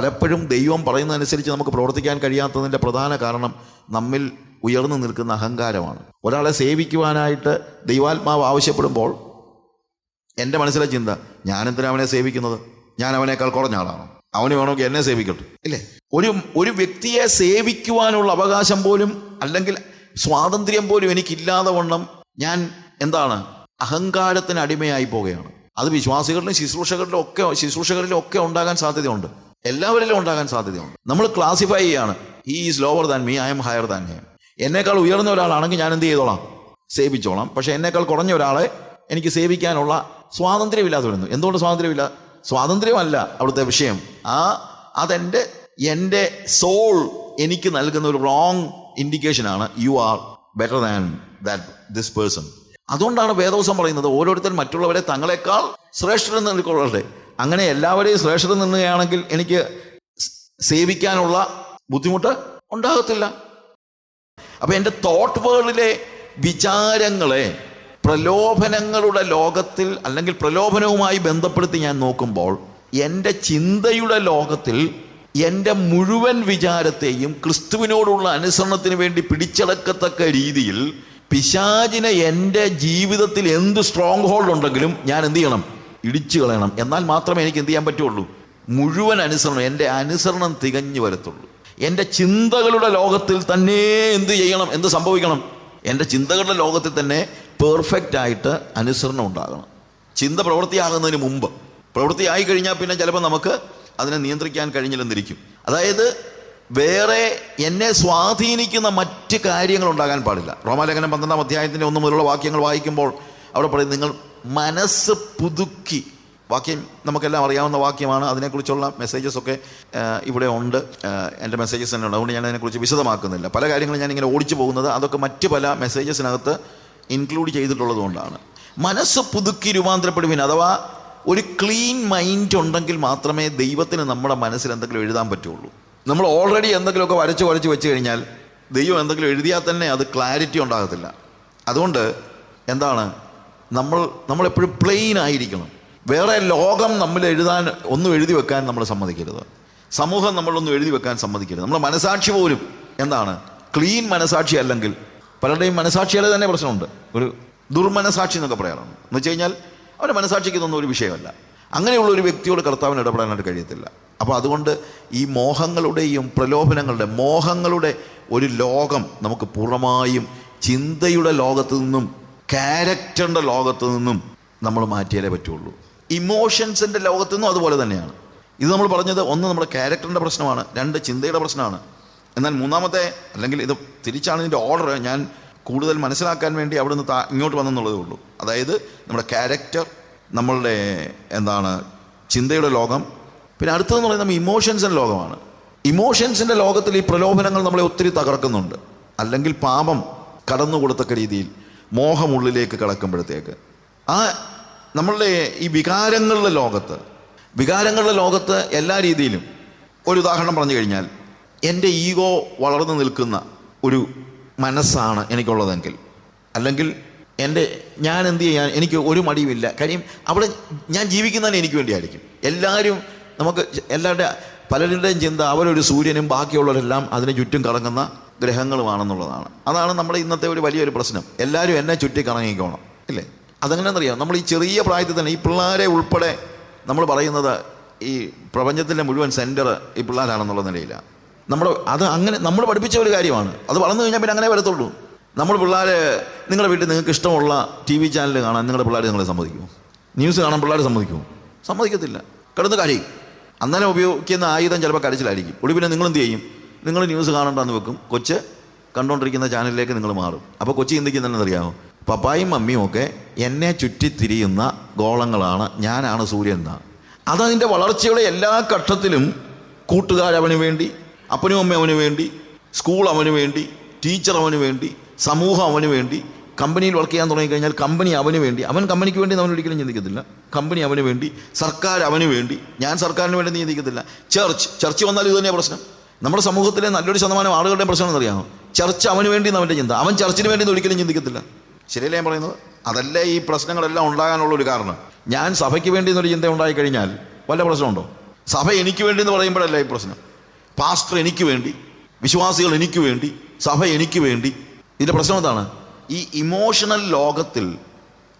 പലപ്പോഴും ദൈവം പറയുന്നതനുസരിച്ച് നമുക്ക് പ്രവർത്തിക്കാൻ കഴിയാത്തതിന്റെ പ്രധാന കാരണം നമ്മിൽ ഉയർന്നു നിൽക്കുന്ന അഹങ്കാരമാണ്. ഒരാളെ സേവിക്കുവാനായിട്ട് ദൈവാത്മാവ് ആവശ്യപ്പെടുമ്പോൾ എന്റെ മനസ്സിലെ ചിന്ത ഞാനെന്തിനാ അവനെ സേവിക്കുന്നത്? ഞാൻ അവനേക്കാൾ കുറഞ്ഞ ആളാണ്? അവന് വേണമെങ്കിൽ എന്നെ സേവിക്കട്ടെ. ഇല്ലേ? ഒരു ഒരു വ്യക്തിയെ സേവിക്കുവാനുള്ള അവകാശം പോലും അല്ലെങ്കിൽ സ്വാതന്ത്ര്യം പോലും എനിക്കില്ലാതെ വണ്ണം ഞാൻ എന്താണ്? അഹങ്കാരത്തിന് അടിമയായി പോവുകയാണ്. അത് വിശ്വാസികളിലും ശുശ്രൂഷകളിലും ഒക്കെ ശുശ്രൂഷകളിലും ഒക്കെ ഉണ്ടാകാൻ സാധ്യതയുണ്ട്. എല്ലാവരിലും ഉണ്ടാകാൻ സാധ്യതയുണ്ട്. നമ്മൾ ക്ലാസിഫൈ ചെയ്യാണ്. He is lower than me I am higher than him എന്നേക്കാൾ ഉയർന്ന ഒരാളാണെങ്കിൽ ഞാൻ എന്ത് ചെയ്തോളാം? സേവിച്ചോളാം. പക്ഷെ എന്നേക്കാൾ കുറഞ്ഞ ഒരാളെ എനിക്ക് സേവിക്കാനുള്ള സ്വാതന്ത്ര്യമില്ലാതെ വരുന്നു എന്തുകൊണ്ട് സ്വാതന്ത്ര്യമില്ല? സ്വാതന്ത്ര്യമല്ല അവിടുത്തെ വിഷയം. ആ അതെന്റെ എന്റെ സോൾ എനിക്ക് നൽകുന്ന ഒരു wrong ഇൻഡിക്കേഷനാണ് you are better than that this person അതുകൊണ്ടാണ് വേദവസം പറയുന്നത് ഓരോരുത്തർ മറ്റുള്ളവരെ തങ്ങളെക്കാൾ ശ്രേഷ്ഠരെന്ന് നിൽക്കൊള്ളട്ടെ അങ്ങനെ എല്ലാവരെയും ശ്രേഷ്ഠത നിന്നുകയാണെങ്കിൽ എനിക്ക് സേവിക്കാനുള്ള ബുദ്ധിമുട്ട് ഉണ്ടാകത്തില്ല. അപ്പൊ എന്റെ തോട്ട് വേൾഡിലെ വിചാരങ്ങളെ പ്രലോഭനങ്ങളുടെ ലോകത്തിൽ അല്ലെങ്കിൽ പ്രലോഭനവുമായി ബന്ധപ്പെടുത്തി ഞാൻ നോക്കുമ്പോൾ എന്റെ ചിന്തയുടെ ലോകത്തിൽ എന്റെ മുഴുവൻ വിചാരത്തെയും ക്രിസ്തുവിനോടുള്ള അനുസരണത്തിന് വേണ്ടി പിടിച്ചടക്കത്തക്ക രീതിയിൽ പിശാചിനെ എന്റെ ജീവിതത്തിൽ എന്ത് സ്ട്രോങ് ഹോൾഡ് ഉണ്ടെങ്കിലും ഞാൻ എന്ത് ചെയ്യണം? ഇടിച്ചു കളയണം. എന്നാൽ മാത്രമേ എനിക്ക് എന്ത് ചെയ്യാൻ പറ്റുള്ളൂ? മുഴുവൻ അനുസരണം എന്റെ അനുസരണം തികഞ്ഞു വരത്തുള്ളൂ. എന്റെ ചിന്തകളുടെ ലോകത്തിൽ തന്നെ എന്ത് ചെയ്യണം? എന്ത് സംഭവിക്കണം? എന്റെ ചിന്തകളുടെ ലോകത്തിൽ തന്നെ പെർഫെക്റ്റ് ആയിട്ട് അനുസരണം ഉണ്ടാകണം. ചിന്ത പ്രവൃത്തിയാകുന്നതിന് മുമ്പ്. പ്രവൃത്തിയായി കഴിഞ്ഞാൽ പിന്നെ ചിലപ്പോൾ നമുക്ക് അതിനെ നിയന്ത്രിക്കാൻ കഴിഞ്ഞില്ലെന്നിരിക്കും അതായത് വേറെ എന്നെ സ്വാധീനിക്കുന്ന മറ്റ് കാര്യങ്ങൾ ഉണ്ടാകാൻ പാടില്ല. റോമാലേഖനം പന്ത്രണ്ടാം അധ്യായത്തിന്റെ ഒന്ന് മുതലുള്ള വാക്യങ്ങൾ വായിക്കുമ്പോൾ അവിടെ പറയും നിങ്ങൾ മനസ്സ് പുതുക്കി. വാക്യം നമുക്കെല്ലാം അറിയാവുന്ന വാക്യമാണ്. അതിനെക്കുറിച്ചുള്ള മെസ്സേജസ് ഒക്കെ ഇവിടെ ഉണ്ട്. എന്റെ മെസ്സേജസ് തന്നെ ഉണ്ട്. അതുകൊണ്ട് ഞാൻ അതിനെക്കുറിച്ച് വിശദമാക്കുന്നില്ല. പല കാര്യങ്ങളും ഞാൻ ഇങ്ങനെ ഓടിച്ചു പോകുന്നത് അതൊക്കെ മറ്റ് പല മെസ്സേജസിനകത്ത് ഇൻക്ലൂഡ് ചെയ്തിട്ടുള്ളതുകൊണ്ടാണ് മനസ്സ് പുതുക്കി രൂപാന്തരപ്പെടുവിൻ. അഥവാ ഒരു ക്ലീൻ മൈൻഡ് ഉണ്ടെങ്കിൽ മാത്രമേ ദൈവത്തിന് നമ്മുടെ മനസ്സിൽ എന്തെങ്കിലും എഴുതാൻ പറ്റുള്ളൂ. നമ്മൾ ഓൾറെഡി എന്തെങ്കിലുമൊക്കെ വരച്ച് വരച്ച് വെച്ച് കഴിഞ്ഞാൽ ദൈവം എന്തെങ്കിലും എഴുതിയാൽ തന്നെ അത് ക്ലാരിറ്റി ഉണ്ടാകത്തില്ല. അതുകൊണ്ട് എന്താണ്? നമ്മൾ നമ്മളെപ്പോഴും പ്ലെയിൻ ആയിരിക്കണം. വേറെ ലോകം നമ്മൾ എഴുതാൻ ഒന്നും എഴുതി വെക്കാൻ നമ്മൾ സമ്മതിക്കരുത്. സമൂഹം നമ്മളൊന്നും എഴുതി വെക്കാൻ സമ്മതിക്കരുത്. നമ്മൾ മനസാക്ഷി പോലും എന്താണ്? ക്ലീൻ മനസാക്ഷി അല്ലെങ്കിൽ പലരുടെയും മനസാക്ഷിയുടെ തന്നെ പ്രശ്നമുണ്ട്. ഒരു ദുർമനസാക്ഷി എന്നൊക്കെ പറയാറുണ്ട്. എന്ന് വെച്ച് കഴിഞ്ഞാൽ അവരുടെ മനസാക്ഷിക്ക് ഇതൊന്നും ഒരു വിഷയമല്ല. അങ്ങനെയുള്ള ഒരു വ്യക്തിയോട് കർത്താവിന് ഇടപെടാനായിട്ട് കഴിയത്തില്ല. അപ്പോൾ അതുകൊണ്ട് ഈ മോഹങ്ങളുടെയും പ്രലോഭനങ്ങളുടെ മോഹങ്ങളുടെ ഒരു ലോകം നമുക്ക് പൂർണമായും ചിന്തയുടെ ലോകത്തു നിന്നും ക്യാരക്ടറിന്റെ ലോകത്ത് നിന്നും നമ്മൾ മാറ്റിയാലേ പറ്റുള്ളൂ. ഇമോഷൻസിന്റെ ലോകത്തു നിന്നും അതുപോലെ തന്നെയാണ്. ഇത് നമ്മൾ പറഞ്ഞത് ഒന്ന് നമ്മുടെ ക്യാരക്ടറിന്റെ പ്രശ്നമാണ് രണ്ട് ചിന്തയുടെ പ്രശ്നമാണ്. എന്നാൽ മൂന്നാമത്തെ അല്ലെങ്കിൽ ഇത് തിരിച്ചാണ് ഇതിന്റെ ഓർഡർ ഞാൻ കൂടുതൽ മനസ്സിലാക്കാൻ വേണ്ടി അവിടെ നിന്ന് ഇങ്ങോട്ട് വന്നെന്നുള്ളതേ ഉള്ളൂ. അതായത് നമ്മുടെ ക്യാരക്ടർ നമ്മളുടെ എന്താണ് ചിന്തയുടെ ലോകം പിന്നെ അടുത്തതെന്ന് പറയുന്നത് നമ്മൾ ഇമോഷൻസിന്റെ ലോകമാണ്. ഇമോഷൻസിന്റെ ലോകത്തിൽ ഈ പ്രലോഭനങ്ങൾ നമ്മളെ ഒത്തിരി തകർക്കുന്നുണ്ട്. അല്ലെങ്കിൽ പാപം കടന്നു കൊടുത്തക്ക രീതിയിൽ മോഹമുള്ളിലേക്ക് കടക്കുമ്പോഴത്തേക്ക്. ആ നമ്മളുടെ ഈ വികാരങ്ങളുടെ ലോകത്ത് വികാരങ്ങളുടെ ലോകത്ത് എല്ലാ രീതിയിലും ഒരു ഉദാഹരണം പറഞ്ഞു കഴിഞ്ഞാൽ എന്റെ ഈഗോ വളർന്നു നിൽക്കുന്ന ഒരു മനസ്സാണ് എനിക്കുള്ളതെങ്കിൽ അല്ലെങ്കിൽ എന്റെ ഞാൻ എന്ത് ചെയ്യാൻ എനിക്ക് ഒരു മടിയുമില്ല. കാര്യം അവിടെ ഞാൻ ജീവിക്കുന്നതിന് എനിക്ക് വേണ്ടിയായിരിക്കും. എല്ലാവരും നമുക്ക് എല്ലാവരുടെ പലരുടെയും ചിന്ത അവരൊരു സൂര്യനും ബാക്കിയുള്ളവരെല്ലാം അതിന് ചുറ്റും കറങ്ങുന്ന ഗ്രഹങ്ങളുമാണെന്നുള്ളതാണ്. അതാണ് നമ്മുടെ ഇന്നത്തെ ഒരു വലിയൊരു പ്രശ്നം. എല്ലാവരും എന്നെ ചുറ്റി കറങ്ങിക്കോണം ഇല്ലേ? അതെങ്ങനെയാണെന്നറിയാം? നമ്മൾ ഈ ചെറിയ പ്രായത്തിൽ തന്നെ ഈ പിള്ളേരെ ഉൾപ്പെടെ നമ്മൾ പറയുന്നത് ഈ പ്രപഞ്ചത്തിന്റെ മുഴുവൻ സെന്റർ ഈ പിള്ളേരാണെന്നുള്ള നിലയിലാണ് നമ്മൾ അത് അങ്ങനെ നമ്മൾ പഠിപ്പിച്ച ഒരു കാര്യമാണ്. അത് വളർന്നു കഴിഞ്ഞാൽ പിന്നെ അങ്ങനെ വരത്തുള്ളൂ. നമ്മൾ പിള്ളേർ നിങ്ങളുടെ വീട്ടിൽ നിങ്ങൾക്ക് ഇഷ്ടമുള്ള ടി വി ചാനൽ കാണാൻ നിങ്ങളുടെ പിള്ളേർ നിങ്ങളെ സമ്മതിക്കുമോ? ന്യൂസ് കാണാൻ പിള്ളേർ സമ്മതിക്കുമോ? സമ്മതിക്കത്തില്ല. കിടന്ന് കരയും. അന്നേരം ഉപയോഗിക്കുന്ന ആയുധം ചിലപ്പോൾ കരച്ചിലായിരിക്കും. ഒടുവിനെ നിങ്ങൾ എന്ത് ചെയ്യും? നിങ്ങൾ ന്യൂസ് കാണണ്ടെന്ന് വെക്കും. കൊച്ച് കണ്ടുകൊണ്ടിരിക്കുന്ന ചാനലിലേക്ക് നിങ്ങൾ മാറും. അപ്പോൾ കൊച്ചി ചിന്തിക്കുന്നതെന്നറിയാമോ പപ്പായും മമ്മിയും ഒക്കെ എന്നെ ചുറ്റിത്തിരിയുന്ന ഗോളങ്ങളാണ്. ഞാനാണ് സൂര്യൻ എന്നാണ് അതതിന്റെ വളർച്ചയുടെ എല്ലാ ഘട്ടത്തിലും കൂട്ടുകാരവന് വേണ്ടി അപ്പനും അമ്മയും അവന് വേണ്ടി സ്കൂൾ അവന് വേണ്ടി ടീച്ചർ അവന് വേണ്ടി സമൂഹം അവന് വേണ്ടി കമ്പനിയിൽ വർക്ക് ചെയ്യാൻ തുടങ്ങിക്കഴിഞ്ഞാൽ കമ്പനി അവന് വേണ്ടി. അവൻ കമ്പനിക്ക് വേണ്ടി അവൻ ഒരിക്കലും ചിന്തിക്കത്തില്ല. കമ്പനി അവന് വേണ്ടി സർക്കാർ അവന് വേണ്ടി. ഞാൻ സർക്കാരിന് വേണ്ടി ചിന്തിക്കത്തില്ല. ചർച്ച് ചർച്ച് വന്നാൽ ഇത് തന്നെയാണ് പ്രശ്നം. നമ്മുടെ സമൂഹത്തിലെ നല്ലൊരു ശതമാനം ആളുകളുടെ പ്രശ്നം എന്നറിയാമോ ചർച്ച അവന് വേണ്ടി അവന്റെ ചിന്ത. അവൻ ചർച്ചിന് വേണ്ടി ഒരിക്കലും ചിന്തിക്കത്തില്ല. ശരിയല്ലേ ഞാൻ പറയുന്നത്? അതല്ലേ ഈ പ്രശ്നങ്ങളെല്ലാം ഉണ്ടാകാനുള്ള ഒരു കാരണം? ഞാൻ സഭയ്ക്ക് വേണ്ടി എന്നൊരു ചിന്ത ഉണ്ടായി കഴിഞ്ഞാൽ വല്ല പ്രശ്നമുണ്ടോ? സഭ എനിക്ക് വേണ്ടി എന്ന് പറയുമ്പോഴല്ല ഈ പ്രശ്നം? പാസ്റ്റർ എനിക്ക് വേണ്ടി വിശ്വാസികൾ എനിക്ക് വേണ്ടി സഭ എനിക്ക് വേണ്ടി. ഇതിന്റെ പ്രശ്നം എന്താണ്? ഈ ഇമോഷണൽ ലോകത്തിൽ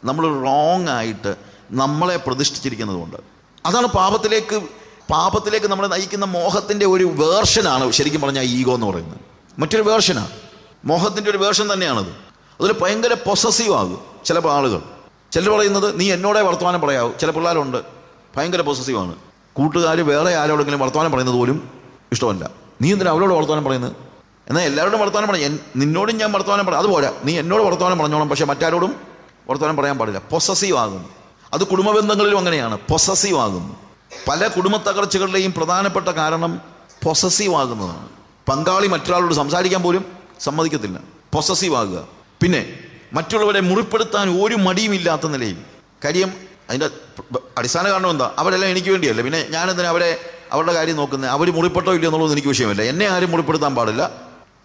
നമ്മൾ റോങ് ആയിട്ട് നമ്മളെ പ്രതിഷ്ഠിച്ചിരിക്കുന്നതുകൊണ്ട്. അതാണ് പാപത്തിലേക്ക് പാപത്തിലേക്ക് നമ്മളെ നയിക്കുന്ന മോഹത്തിന്റെ ഒരു വേർഷനാണ് ശരിക്കും പറഞ്ഞാൽ ഈഗോ എന്ന് പറയുന്നത്. മറ്റൊരു വേർഷനാണ്. മോഹത്തിന്റെ ഒരു വേർഷൻ തന്നെയാണത്. അതിൽ ഭയങ്കര പൊസസീവ് ആകും ചില ആളുകൾ. ചിലർ പറയുന്നത് നീ എന്നോടേ വർത്തമാനം പറയാവൂ. ചില പിള്ളേരുണ്ട്. ഭയങ്കര പൊസസീവാണ് കൂട്ടുകാർ വേറെ ആരോടെങ്കിലും വർത്തമാനം പറയുന്നത് പോലും ഇഷ്ടമല്ല. നീ എന്തിനാ അവരോട് വർത്തമാനം പറയുന്നത്? എന്നാൽ എല്ലാവരോടും വർത്തമാനം പറയാം നിന്നോടും ഞാൻ വർത്തമാനം പറയാം അതുപോലെ നീ എന്നോട് വർത്തമാനം പറഞ്ഞോളാം പക്ഷേ മറ്റാരോടും വർത്തമാനം പറയാൻ പാടില്ല. പൊസസീവ് ആകുന്നു. അത് കുടുംബ ബന്ധങ്ങളിലും അങ്ങനെയാണ്. പൊസസീവ് ആകുന്നു. പല കുടുംബ തകർച്ചകളുടെയും പ്രധാനപ്പെട്ട കാരണം പൊസസീവ് ആകുന്നതാണ്. പങ്കാളി മറ്റൊരാളോട് സംസാരിക്കാൻ പോലും സമ്മതിക്കത്തില്ല. പൊസസീവ് ആകുക. പിന്നെ മറ്റുള്ളവരെ മുറിപ്പെടുത്താൻ ഒരു മടിയുമില്ലാത്ത നിലയിൽ. കാര്യം അതിന്റെ അടിസ്ഥാന കാരണം എന്താ? അവരെല്ലാം എനിക്ക് വേണ്ടിയല്ല. പിന്നെ ഞാനെന്തിനാ അവരെ അവരുടെ കാര്യം നോക്കുന്നത് അവർ മുറിപ്പെട്ടോ ഇല്ലയോ എന്നുള്ളത് എനിക്ക് വിഷയമില്ല. എന്നെ ആരും മുറിപ്പെടുത്താൻ പാടില്ല.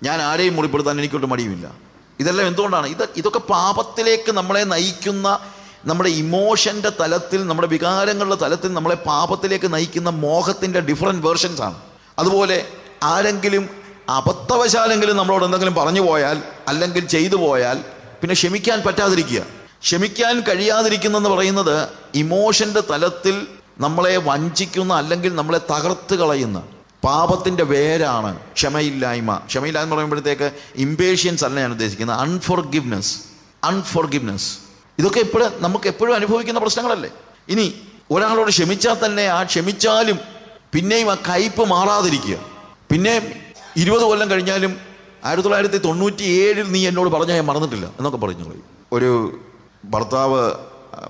ഞാൻ ആരെയും മുറിപ്പെടുത്താൻ എനിക്കൊട്ട് മടിയുമില്ല. ഇതെല്ലാം എന്തുകൊണ്ടാണ്? ഇത് ഇതൊക്കെ പാപത്തിലേക്ക് നമ്മളെ നയിക്കുന്ന നമ്മുടെ ഇമോഷന്റെ തലത്തിൽ നമ്മുടെ വികാരങ്ങളുടെ തലത്തിൽ നമ്മളെ പാപത്തിലേക്ക് നയിക്കുന്ന മോഹത്തിന്റെ ഡിഫറെന്റ് വേർഷൻസ് ആണ്. അതുപോലെ ആരെങ്കിലും അബദ്ധവശാലെങ്കിലും നമ്മളോട് എന്തെങ്കിലും പറഞ്ഞു പോയാൽ അല്ലെങ്കിൽ ചെയ്തു പോയാൽ പിന്നെ ക്ഷമിക്കാൻ പറ്റാതിരിക്കുക. ക്ഷമിക്കാൻ കഴിയാതിരിക്കുന്നെന്ന് പറയുന്നത് ഇമോഷന്റെ തലത്തിൽ നമ്മളെ വഞ്ചിക്കുന്ന അല്ലെങ്കിൽ നമ്മളെ തകർത്ത് കളയുന്ന പാപത്തിന്റെ വേരാണ് ക്ഷമയില്ലായ്മ. ക്ഷമയില്ലായ്മ പറയുമ്പോഴത്തേക്ക് ഇമ്പേഷ്യൻസ് അല്ല ഞാൻ ഉദ്ദേശിക്കുന്നത്. അൺഫോർഗിവ്നെസ് അൺഫോർഗിവ്നെസ് ഇതൊക്കെ എപ്പോഴും നമുക്ക് എപ്പോഴും അനുഭവിക്കുന്ന പ്രശ്നങ്ങളല്ലേ? ഇനി ഒരാളോട് ക്ഷമിച്ചാൽ തന്നെ ആ ക്ഷമിച്ചാലും പിന്നെയും ആ കയ്പ് മാറാതിരിക്കുക. പിന്നെ ഇരുപത് കൊല്ലം കഴിഞ്ഞാലും ആയിരത്തി തൊള്ളായിരത്തി തൊണ്ണൂറ്റി ഏഴിൽ നീ എന്നോട് പറഞ്ഞാൽ ഞാൻ മറന്നിട്ടില്ല എന്നൊക്കെ പറഞ്ഞു ഒരു ഭർത്താവ്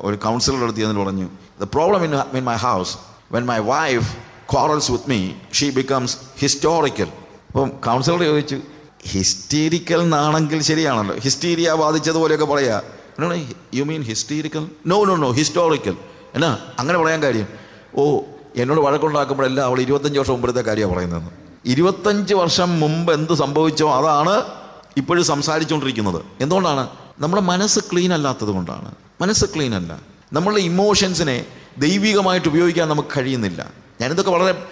ഒരു കൗൺസിലർ അടുത്ത് പറഞ്ഞു the problem in in my house when my wife quarrels with me she becomes historical അപ്പം കൗൺസിലർ ചോദിച്ചു ഹിസ്റ്റീരിക്കൽ എന്നാണെങ്കിൽ ശരിയാണല്ലോ. ഹിസ്റ്റീരിയ ബാധിച്ചതുപോലെയൊക്കെ പറയാ. You mean hysterical no no no historical എന്നാ അങ്ങനെ പറയാൻ കാര്യം. ഓ എന്നോട് വഴക്കുണ്ടാക്കുമ്പോഴല്ല അവൾ ഇരുപത്തഞ്ച് വർഷം മുമ്പത്തെ കാര്യമാണ് പറയുന്നത്. ഇരുപത്തഞ്ച് വർഷം മുമ്പ് എന്ത് സംഭവിച്ചോ അതാണ് ഇപ്പോഴും സംസാരിച്ചുകൊണ്ടിരിക്കുന്നത്. എന്തുകൊണ്ടാണ്? നമ്മുടെ മനസ്സ് ക്ലീൻ അല്ലാത്തത് കൊണ്ടാണ്. മനസ്സ് ക്ലീൻ അല്ല. നമ്മളുടെ ഇമോഷൻസിനെ ദൈവികമായിട്ട് ഉപയോഗിക്കാൻ നമുക്ക് കഴിയുന്നില്ല. ഞാനിതൊക്കെ വളരെ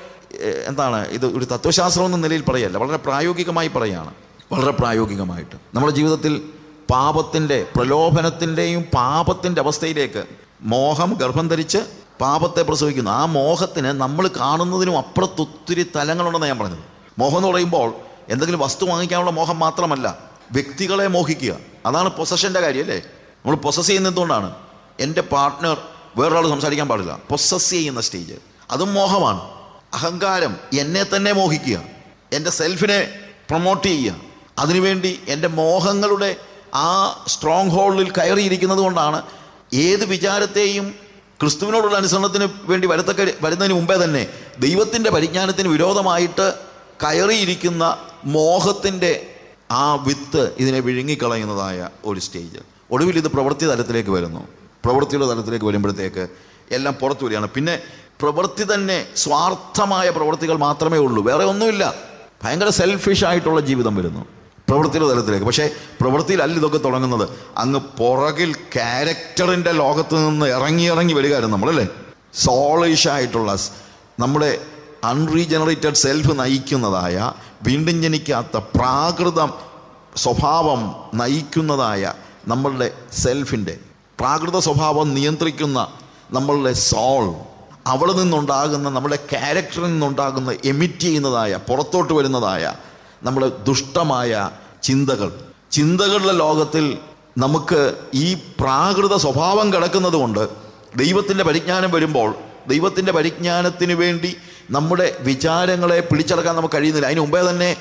എന്താണ് ഇത് ഒരു തത്വശാസ്ത്രം എന്ന നിലയിൽ പറയല്ല. വളരെ പ്രായോഗികമായി പറയുകയാണ് വളരെ പ്രായോഗികമായിട്ട്. നമ്മുടെ ജീവിതത്തിൽ പാപത്തിന്റെ പ്രലോഭനത്തിന്റെയും പാപത്തിന്റെ അവസ്ഥയിലേക്ക് മോഹം ഗർഭം ധരിച്ച് പാപത്തെ പ്രസവിക്കുന്നു. ആ മോഹത്തിന് നമ്മൾ കാണുന്നതിനും അപ്പുറത്തൊത്തിരി തലങ്ങളുണ്ടെന്ന് ഞാൻ പറഞ്ഞത്. മോഹം എന്ന് പറയുമ്പോൾ എന്തെങ്കിലും വസ്തു വാങ്ങിക്കാനുള്ള മോഹം മാത്രമല്ല വ്യക്തികളെ മോഹിക്കുക. അതാണ് പൊസഷന്റെ കാര്യം അല്ലേ നമ്മൾ പൊസസ് ചെയ്യുന്നത് എന്തുകൊണ്ടാണ്? എന്റെ പാർട്ട്ണർ വേറൊരാൾ സംസാരിക്കാൻ പാടില്ല. പൊസസ് ചെയ്യുന്ന സ്റ്റേജ് അതും മോഹമാണ്. അഹങ്കാരം എന്നെ തന്നെ മോഹിക്കുക. എന്റെ സെൽഫിനെ പ്രൊമോട്ട് ചെയ്യുക. അതിനുവേണ്ടി എന്റെ മോഹങ്ങളുടെ ആ സ്ട്രോങ് ഹോൾഡിൽ കയറിയിരിക്കുന്നത് കൊണ്ടാണ് ഏത് വിചാരത്തെയും ക്രിസ്തുവിനോടുള്ള അനുസരണത്തിന് വേണ്ടി വരത്തക്ക വരുന്നതിന് മുമ്പേ തന്നെ ദൈവത്തിന്റെ പരിജ്ഞാനത്തിന് വിരോധമായിട്ട് കയറിയിരിക്കുന്ന മോഹത്തിന്റെ ആ വിത്ത് ഇതിനെ വിഴുങ്ങിക്കളയുന്നതായ ഒരു സ്റ്റേജ് ഒടുവിൽ ഇത് പ്രവൃത്തി തലത്തിലേക്ക് വരുന്നു. പ്രവൃത്തിയുടെ തലത്തിലേക്ക് വരുമ്പോഴത്തേക്ക് എല്ലാം പുറത്തു വരികയാണ്. പിന്നെ പ്രവൃത്തി തന്നെ സ്വാർത്ഥമായ പ്രവൃത്തികൾ മാത്രമേ ഉള്ളൂ. വേറെ ഒന്നുമില്ല. ഭയങ്കര സെൽഫിഷ് ആയിട്ടുള്ള ജീവിതം വരുന്നു. പ്രവൃത്തിയുടെ തലത്തിലേക്ക്. പക്ഷേ പ്രവൃത്തിയിലല്ല ഇതൊക്കെ തുടങ്ങുന്നത്. അങ്ങ് പുറകിൽ ക്യാരക്ടറിന്റെ ലോകത്ത് നിന്ന് ഇറങ്ങി ഇറങ്ങി വരികയായിരുന്നു നമ്മളല്ലേ? സോളിഷ് ആയിട്ടുള്ള നമ്മുടെ അൺറീജനറേറ്റഡ് സെൽഫ് നയിക്കുന്നതായ വീണ്ടും ജനിക്കാത്ത പ്രാകൃതം സ്വഭാവം നയിക്കുന്നതായ നമ്മളുടെ സെൽഫിന്റെ പ്രാകൃത സ്വഭാവം നിയന്ത്രിക്കുന്ന നമ്മളുടെ സോൾ അവിടെ നിന്നുണ്ടാകുന്ന നമ്മുടെ ക്യാരക്ടറിൽ നിന്നുണ്ടാകുന്ന എമിറ്റ് ചെയ്യുന്നതായ പുറത്തോട്ട് വരുന്നതായ നമ്മുടെ ദുഷ്ടമായ ചിന്തകൾ. ചിന്തകളുടെ ലോകത്തിൽ നമുക്ക് ഈ പ്രാകൃത സ്വഭാവം കിടക്കുന്നത് കൊണ്ട് ദൈവത്തിന്റെ പരിജ്ഞാനം വരുമ്പോൾ ദൈവത്തിന്റെ പരിജ്ഞാനത്തിന് വേണ്ടി നമ്മുടെ വിചാരങ്ങളെ പിടിച്ചടക്കാൻ നമുക്ക് കഴിയുന്നില്ല. അതിന് മുമ്പേ തന്നെ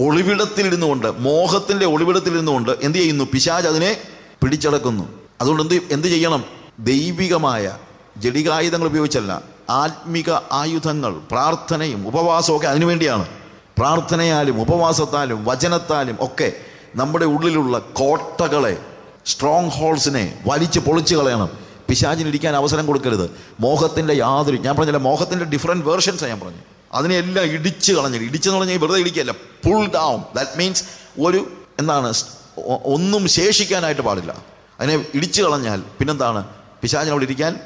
ഒളിവിടത്തിലിരുന്നു കൊണ്ട് മോഹത്തിന്റെ ഒളിവിടത്തിലിരുന്നു കൊണ്ട് എന്ത് ചെയ്യുന്നു? പിശാജ് അതിനെ പിടിച്ചടക്കുന്നു. അതുകൊണ്ട് എന്ത് എന്ത് ചെയ്യണം? ദൈവികമായ ജടികായുധങ്ങൾ ഉപയോഗിച്ചല്ല ആത്മിക ആയുധങ്ങൾ പ്രാർത്ഥനയും ഉപവാസവും ഒക്കെ അതിനുവേണ്ടിയാണ് പ്രാർത്ഥനയാലും ഉപവാസത്താലും വചനത്താലും ഒക്കെ നമ്മുടെ ഉള്ളിലുള്ള കോട്ടകളെ സ്ട്രോങ് ഹോൾസിനെ വലിച്ചു പൊളിച്ച് കളയണം. പിശാചിനിരിക്കാൻ അവസരം കൊടുക്കരുത്. മോഹത്തിന്റെ യാതൊരു ഞാൻ പറഞ്ഞില്ല മോഹത്തിന്റെ ഡിഫറെന്റ് വേർഷൻസാണ് ഞാൻ പറഞ്ഞു. അതിനെല്ലാം ഇടിച്ച് കളഞ്ഞിട്ട് ഇടിച്ചെന്ന് പറഞ്ഞാൽ വെറുതെ ഇടിക്കുകയല്ല പുൾ ഡൗൺ ദാറ്റ് മീൻസ് ഒരു എന്താണ് ഒന്നും ശേഷിക്കാനായിട്ട് പാടില്ല. അതിനെ ഇടിച്ചു കളഞ്ഞാൽ പിന്നെന്താണ്? പിശാചിന് അവിടെ ഇരിക്കാൻ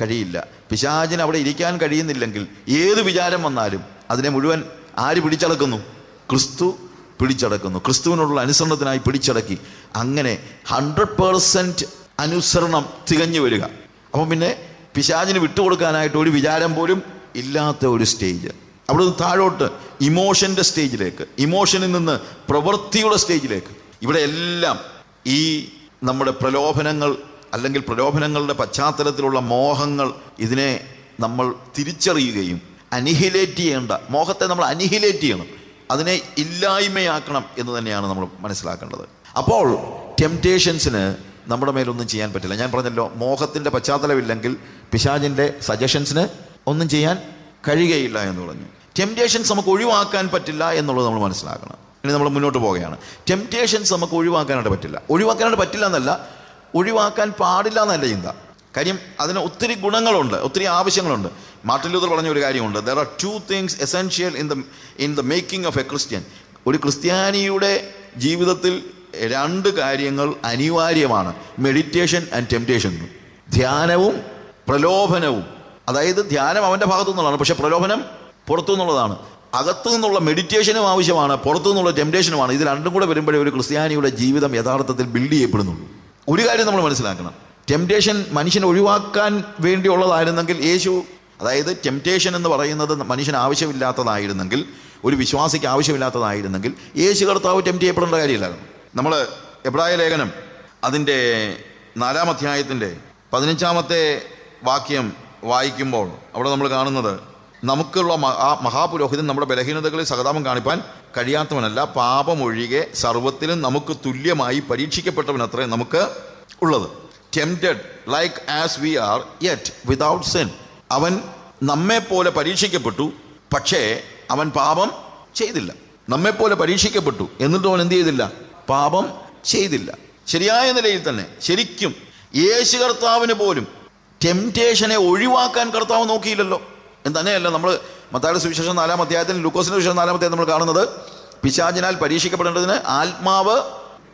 കഴിയില്ല. പിശാചിന് അവിടെ ഇരിക്കാൻ കഴിയുന്നില്ലെങ്കിൽ ഏത് വിചാരം വന്നാലും അതിനെ മുഴുവൻ ആര് പിടിച്ചടക്കുന്നു? ക്രിസ്തു പിടിച്ചടക്കുന്നു. ക്രിസ്തുവിനോടുള്ള അനുസരണത്തിനായി പിടിച്ചടക്കി. അങ്ങനെ ഹൺഡ്രഡ് പേഴ്സന്റ് അനുസരണം തികഞ്ഞു വരിക. അപ്പം പിന്നെ പിശാചിന് വിട്ടുകൊടുക്കാനായിട്ട് ഒരു വിചാരം പോലും ഇല്ലാത്ത ഒരു സ്റ്റേജ് അവിടെ നിന്ന് താഴോട്ട് ഇമോഷന്റെ സ്റ്റേജിലേക്ക് ഇമോഷനിൽ നിന്ന് പ്രവൃത്തിയുടെ സ്റ്റേജിലേക്ക് ഇവിടെ എല്ലാം ഈ നമ്മുടെ പ്രലോഭനങ്ങൾ അല്ലെങ്കിൽ പ്രലോഭനങ്ങളുടെ പശ്ചാത്തലത്തിലുള്ള മോഹങ്ങൾ ഇതിനെ നമ്മൾ തിരിച്ചറിയുകയും അനിഹിലേറ്റ് ചെയ്യേണ്ട. മോഹത്തെ നമ്മൾ അനിഹിലേറ്റ് ചെയ്യണം. അതിനെ ഇല്ലായ്മയാക്കണം എന്ന് തന്നെയാണ് നമ്മൾ മനസ്സിലാക്കേണ്ടത്. അപ്പോൾ ടെംപ്റ്റേഷൻസിന് നമ്മുടെ മേലൊന്നും ചെയ്യാൻ പറ്റില്ല. ഞാൻ പറഞ്ഞല്ലോ മോഹത്തിന്റെ പശ്ചാത്തലമില്ലെങ്കിൽ പിശാജിന്റെ സജഷൻസിന് ഒന്നും ചെയ്യാൻ കഴിയുകയില്ല എന്ന് പറഞ്ഞു. ടെംപ്റ്റേഷൻസ് നമുക്ക് ഒഴിവാക്കാൻ പറ്റില്ല എന്നുള്ളത് നമ്മൾ മനസ്സിലാക്കണം. ഇനി നമ്മൾ മുന്നോട്ട് പോവുകയാണ്. ടെംപ്റ്റേഷൻസ് നമുക്ക് ഒഴിവാക്കാനായിട്ട് പറ്റില്ല. ഒഴിവാക്കാനായിട്ട് പറ്റില്ല എന്നല്ല ഒഴിവാക്കാൻ പാടില്ല എന്നല്ല ചിന്ത. കാര്യം അതിന് ഒത്തിരി ഗുണങ്ങളുണ്ട് ഒത്തിരി ആവശ്യങ്ങളുണ്ട്. മാർട്ടിൻ ലൂതർ പറഞ്ഞ ഒരു കാര്യമുണ്ട്. There are two things essential in the in the making of a Christian ഒരു ക്രിസ്ത്യാനിയുടെ ജീവിതത്തിൽ രണ്ട് കാര്യങ്ങൾ അനിവാര്യമാണ്. മെഡിറ്റേഷൻ ആൻഡ് ടെംപ്റ്റേഷൻ ധ്യാനവും പ്രലോഭനവും. അതായത് ധ്യാനം അവന്റെ ഭാഗത്തു നിന്നുള്ളതാണ് പക്ഷെ പ്രലോഭനം പുറത്തു നിന്നുള്ളതാണ്. അകത്തു നിന്നുള്ള മെഡിറ്റേഷനും ആവശ്യമാണ് പുറത്തു നിന്നുള്ള ടെംപ്റ്റേഷനുമാണ് ഇത് രണ്ടും കൂടെ വരുമ്പോഴേ ഒരു ക്രിസ്ത്യാനിയുടെ ജീവിതം യഥാർത്ഥത്തിൽ ബിൽഡ് ചെയ്യപ്പെടുന്നുള്ളൂ. ഒരു കാര്യം നമ്മൾ മനസ്സിലാക്കണം. ടെംപ്റ്റേഷൻ മനുഷ്യനെ ഒഴിവാക്കാൻ വേണ്ടിയുള്ളതായിരുന്നെങ്കിൽ യേശു അതായത് ടെംപ്റ്റേഷൻ എന്ന് പറയുന്നത് മനുഷ്യന് ആവശ്യമില്ലാത്തതായിരുന്നെങ്കിൽ ഒരു വിശ്വാസിക്ക് ആവശ്യമില്ലാത്തതായിരുന്നെങ്കിൽ യേശു കർത്താവ് ടെംപ്റ്റ് ചെയ്യപ്പെടേണ്ട കാര്യമില്ലായിരുന്നു. നമ്മൾ എബ്രായ ലേഖനം അതിന്റെ നാലാം അധ്യായത്തിന്റെ പതിനഞ്ചാമത്തെ വാക്യം വായിക്കുമ്പോൾ അവിടെ നമ്മൾ കാണുന്നത് നമുക്കുള്ള ആ മഹാപുരോഹിതൻ നമ്മുടെ ബലഹീനതകളിൽ സഹതാപം കാണിപ്പാൻ കഴിയാത്തവനല്ല പാപമൊഴികെ സർവത്തിലും നമുക്ക് തുല്യമായി പരീക്ഷിക്കപ്പെട്ടവനത്രേ നമുക്ക് ഉള്ളത്. Tempted like as we are yet without sin അവൻ നമ്മെപ്പോലെ പരീക്ഷിക്കപ്പെട്ടു പക്ഷേ അവൻ പാപം ചെയ്തില്ല. നമ്മെപ്പോലെ പരീക്ഷിക്കപ്പെട്ടു എന്നിട്ടും അവൻ എന്ത് ചെയ്തില്ല? പാപം ചെയ്തില്ല. ശരിയായ നിലയിൽ തന്നെ ശരിക്കും യേശു കർത്താവിന് പോലും ടെംപ്റ്റേഷനെ ഒഴിവാക്കാൻ കർത്താവ് നോക്കിയില്ലല്ലോ. എന്ന് തന്നെയല്ല നമ്മൾ മത്തായുടെ സുവിശേഷം നാലാം അധ്യായത്തിൽ ലുക്കോസിന്റെ സുവിശേഷം നാലാം അധ്യായം നമ്മൾ കാണുന്നത്. പിശാചിനാൽ പരീക്ഷിക്കപ്പെടേണ്ടതിന് ആത്മാവ്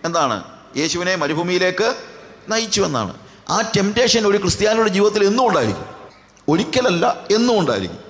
എന്താണ്? യേശുവിനെ മരുഭൂമിയിലേക്ക് നയിച്ചു എന്നാണ് ആ ടെംപ്റ്റേഷൻ ഒരു ക്രിസ്ത്യാനിയുടെ ജീവിതത്തിൽ എന്നും ഉണ്ടായിരിക്കും. ഒരിക്കലല്ല എന്നും ഉണ്ടായിരിക്കും.